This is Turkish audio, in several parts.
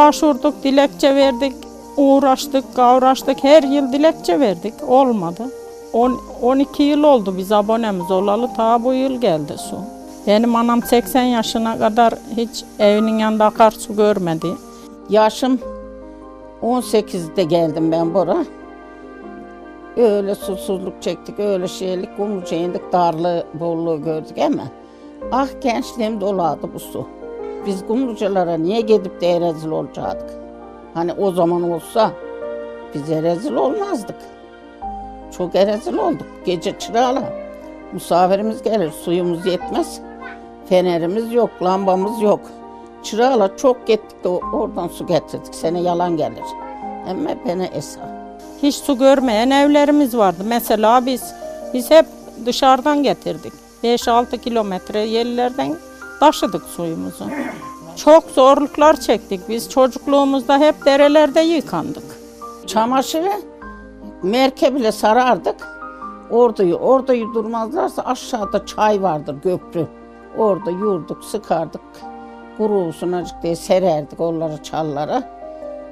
başvurduk, dilekçe verdik, uğraştık, kavraştık. Her yıl dilekçe verdik. Olmadı. On- 12 yıl oldu biz abonemiz olalı. Ta bu yıl geldi su. Benim anam 80 yaşına kadar hiç evinin yanında akarsu görmedi. Yaşım 18'de geldim ben bura. Öyle susuzluk çektik, öyle şeylik, kumluca indik, darlığı, bolluğu gördük ama ah gençliğim doladı bu su. Biz kumlucalara niye gidip de rezil olacaktık? Hani o zaman olsa biz rezil olmazdık. Çok rezil olduk. Gece çırağla misafirimiz gelir, suyumuz yetmez. Fenerimiz yok, lambamız yok. Çırağla çok gittik de oradan su getirdik. Sene yalan gelir. Ama bana esa. Hiç su görmeyen evlerimiz vardı. Mesela biz biz hep dışarıdan getirdik. 5-6 kilometre yerlerden taşıdık suyumuzu. Çok zorluklar çektik. Biz çocukluğumuzda hep derelerde yıkandık. Çamaşırı merkebiyle sarardık. Orada, orada durmazlarsa aşağıda çay vardır köprü. Orada yurduk, sıkardık. Kurusun acık diye sererdik onları çallara.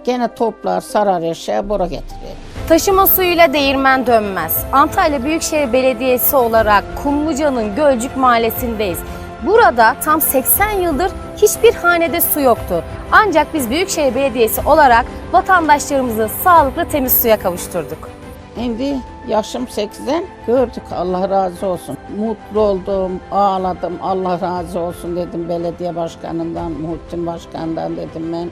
Gene toplar sarar eşeğe bora getirir. Taşıma suyuyla değirmen dönmez. Antalya Büyükşehir Belediyesi olarak Kumluca'nın Gölcük Mahallesi'ndeyiz. Burada tam 80 yıldır hiçbir hanede su yoktu. Ancak biz Büyükşehir Belediyesi olarak vatandaşlarımızı sağlıklı temiz suya kavuşturduk. Şimdi yaşım 8'den gördük Allah razı olsun. Mutlu oldum, ağladım Allah razı olsun dedim belediye başkanından, Muhittin başkanından dedim ben.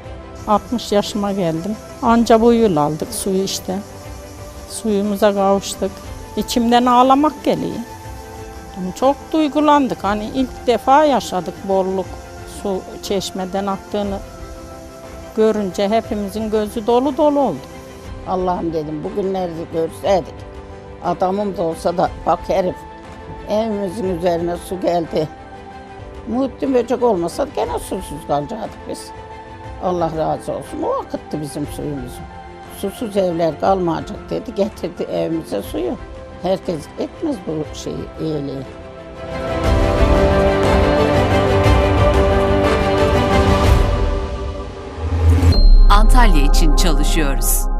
60 yaşıma geldim. Anca bu yıl aldık suyu işte. Suyumuza kavuştuk. İçimden ağlamak geliyor. Yani Çok duygulandık. Hani ilk defa yaşadık bolluk su çeşmeden aktığını görünce hepimizin gözü dolu dolu oldu. Allah'ım dedim bugünleri görseydik. Adamım da olsa da bak herif evimizin üzerine su geldi. Muhittin böcek olmasa gene susuz kalacaktık biz. Allah razı olsun. O akıttı bizim suyumuzu. Susuz evler kalmayacak dedi. Getirdi evimize suyu. Herkes etmez bu şeyi, iyiliği. Antalya için çalışıyoruz.